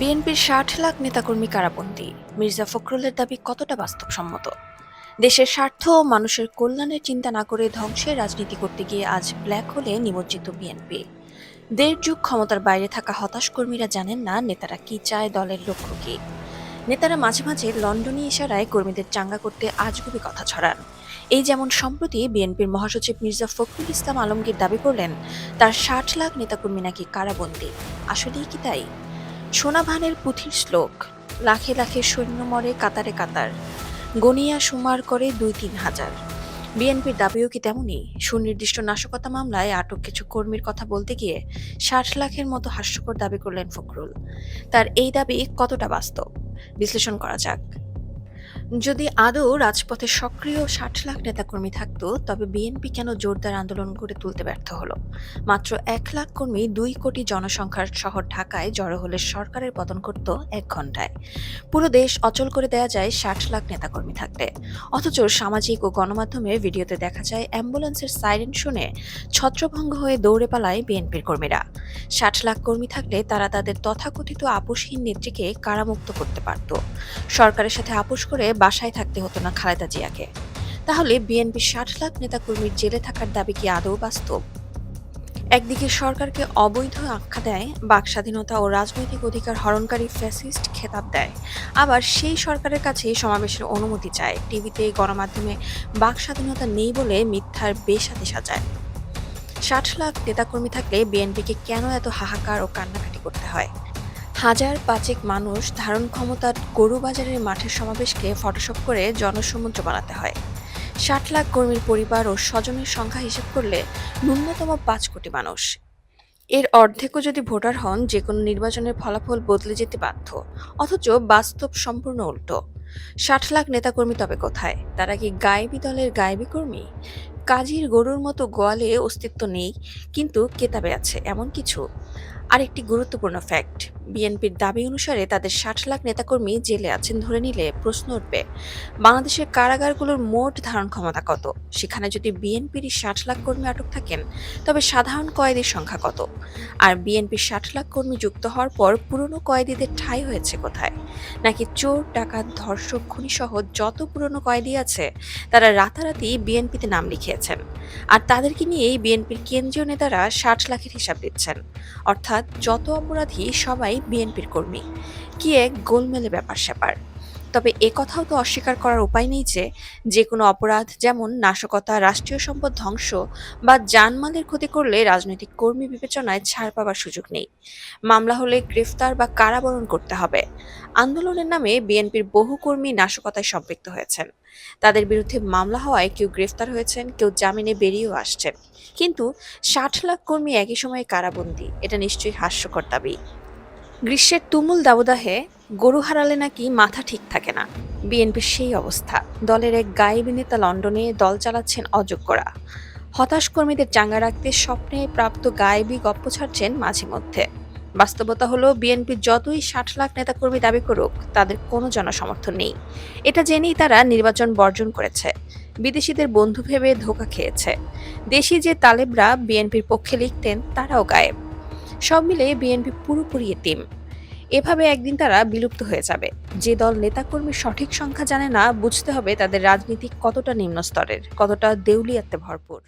বিএনপির ষাট লাখ নেতাকর্মী কারাবন্দী। মির্জা ফখরুলের দাবি কতটা বাস্তবসম্মত? দেশের স্বার্থ ও মানুষের কল্যাণের চিন্তা না করে ধ্বংসের রাজনীতি করতে গিয়ে আজ ব্ল্যাক হোলে নিমজ্জিত বিএনপি। দেড় যুগ ক্ষমতার বাইরে থাকা হতাশ কর্মীরা জানেন না নেতারা কি চায় দলের লক্ষ্য কি। নেতারা মাঝে মাঝে লন্ডনী ইশারায় কর্মীদের চাঙ্গা করতে আজগুবি কথা ছড়ান। এই যেমন সম্প্রতি বিএনপির মহাসচিব মির্জা ফখরুল ইসলাম আলমগীর দাবি করলেন, তার ষাট লাখ নেতাকর্মী নাকি কারাবন্দী। আসলেই কি তাই? সোনাভানের পুঁথির শ্লোক, লাখে লাখে সৈন্য মরে কাতারে কাতার, গনিয়া সুমার করে দুই তিন হাজার। বিএনপির দাবিও কি তেমনই? সুনির্দিষ্ট নাশকতা মামলায় আটক কিছু কর্মীর কথা বলতে গিয়ে ষাট লাখের মতো হাস্যকর দাবি করলেন ফখরুল। তার এই দাবি কতটা বাস্তব? বিশ্লেষণ করা যাক। যদি আদৌ রাজপথে সক্রিয় ষাট লাখ নেতাকর্মী থাকতো, তবে বিএনপি কেন জোরদার আন্দোলন করে তুলতে ব্যর্থ হলো? মাত্র এক লাখ কর্মী দুই কোটি জনসংখ্যার শহর ঢাকায় জড়ো হলে সরকারের পতন করত এক ঘন্টায় পুরো দেশ অচল করে দেয়া যায় ষাট লাখ নেতাকর্মী থাকলে অথচ সামাজিক ও গণমাধ্যমে ভিডিওতে দেখা যায় অ্যাম্বুলেন্সের সাইরেন শুনে ছত্রভঙ্গ হয়ে দৌড়ে পালায় বিএনপির কর্মীরা। ষাট লাখ কর্মী থাকলে তারা তাদের তথাকথিত আপোষহীন নেত্রীকে কারামুক্ত করতে পারত। সরকারের সাথে আপোষ করে বাসায় থাকতে হতো না খালেদা জিয়াকে। তাহলে বিএনপির ষাট লাখ নেতাকর্মীর জেলে থাকার দাবি কি আদৌ বাস্তব? একদিকে সরকারকে অবৈধ আখ্যা দেয়, বাক স্বাধীনতা ও রাজনৈতিক অধিকার হরণকারী ফ্যাসিস্ট খেতাব দেয়। আবার সেই সরকারের কাছে সমাবেশের অনুমতি চায়, টিভিতে, গণমাধ্যমে বাক স্বাধীনতা নেই বলে মিথ্যার বেসাতে সাজায়। ষাট লাখ নেতাকর্মী থাকলে বিএনপিকে কেন এত হাহাকার ও কান্নাকাটি করতে হয়? হাজার পাঁচেক মানুষ ধারণ ক্ষমতার গরু বাজারের মাঠের সমাবেশকে ফটোশপ করে জনসমুদ্র বানাতে হয়। ষাট লাখ কর্মীর পরিবার ও স্বজনের সংখ্যা হিসেব করলে ন্যূনতম পাঁচ কোটি মানুষ। এর অর্ধেকও যদি ভোটার হন যে কোনো নির্বাচনের ফলাফল বদলে যেতে বাধ্য। অথচ বাস্তব সম্পূর্ণ উল্টো। ষাট লাখ নেতাকর্মী তবে কোথায়? তারা কি গায়েবী দলের গায়েবী কর্মী? কাজীর গরুর মতো গোয়ালে অস্তিত্ব নেই, কিন্তু কেতাবে আছে এমন কিছু। আরেকটি গুরুত্বপূর্ণ ফ্যাক্ট বিএনপির দাবি অনুসারে তাদের ষাট লাখ নেতাকর্মী জেলে আছেন ধরে নিলে প্রশ্ন উঠবে, বাংলাদেশের কারাগারগুলোর মোট ধারণ ক্ষমতা কত? সেখানে যদি বিএনপির ষাট লাখ কর্মী আটক থাকেন, তবে সাধারণ কয়েদির সংখ্যা কত? আর বিএনপির ষাট লাখ কর্মী যুক্ত হওয়ার পর পুরনো কয়েদিদের ঠাঁই হয়েছে কোথায়? নাকি চোর, ডাকাত, ধর্ষক খুনি সহ যত পুরনো কয়েদি আছে, তারা রাতারাতি বিএনপিতে নাম লিখিয়েছেন। আর তাদেরকে নিয়েই বিএনপির কেন্দ্রীয় নেতারা ষাট লাখের হিসাব দিচ্ছেন। অর্থাৎ যত অপরাধী সবাই বিএনপির কর্মী। কি এক গোলমেলে ব্যাপার স্যাপার। তবে এ কথাও তো অস্বীকার করার উপায় নেই যে যে কোনো অপরাধ যেমন নাশকতা, রাষ্ট্রীয় সম্পদ ধ্বংস বা জানমালের ক্ষতি করলে রাজনৈতিক কর্মী বিবেচনায় ছাড় পাওয়ার সুযোগ নেই। মামলা হলে গ্রেফতার বা কারাবরণ করতে হবে। আন্দোলনের নামে বিএনপির বহু কর্মী নাশকতায় সম্পৃক্ত হয়েছেন। তাদের বিরুদ্ধে মামলা হওয়ায় কেউ গ্রেফতার হয়েছেন, কেউ জামিনে বেরিয়েও আসছেন। কিন্তু ষাট লাখ কর্মী একই সময়ে কারাবন্দী, এটা নিশ্চয়ই হাস্যকর দাবি। গ্রীষ্মের তুমুল দাবদাহে গরু হারালে নাকি মাথা ঠিক থাকে না। বিএনপির সেই অবস্থা। দলের এক গায়েবী নেতা লন্ডনে দল চালাচ্ছেন অযোগ্যরা। হতাশ কর্মীদের চাঙ্গা রাখতে স্বপ্নে প্রাপ্ত গায়েবী গপ্প ছাড়ছেন মাঝে মধ্যে। বাস্তবতা হলো, বিএনপির যতই ষাট লাখ নেতাকর্মী দাবি করুক, তাদের কোনো জনসমর্থন নেই। এটা জেনেই তারা নির্বাচন বর্জন করেছে। বিদেশিদের বন্ধু ভেবে ধোকা খেয়েছে। দেশি যে তালেবরা বিএনপির পক্ষে লিখতেন, তারাও গায়েব। সব মিলে বিএনপি পুরোপুরি এতিম। এভাবে একদিন তারা বিলুপ্ত হয়ে যাবে। যে দল নেতাকর্মীর সঠিক সংখ্যা জানে না, বুঝতে হবে তাদের রাজনীতি কতটা নিম্ন স্তরের কতটা দেউলিয়াতে ভরপুর।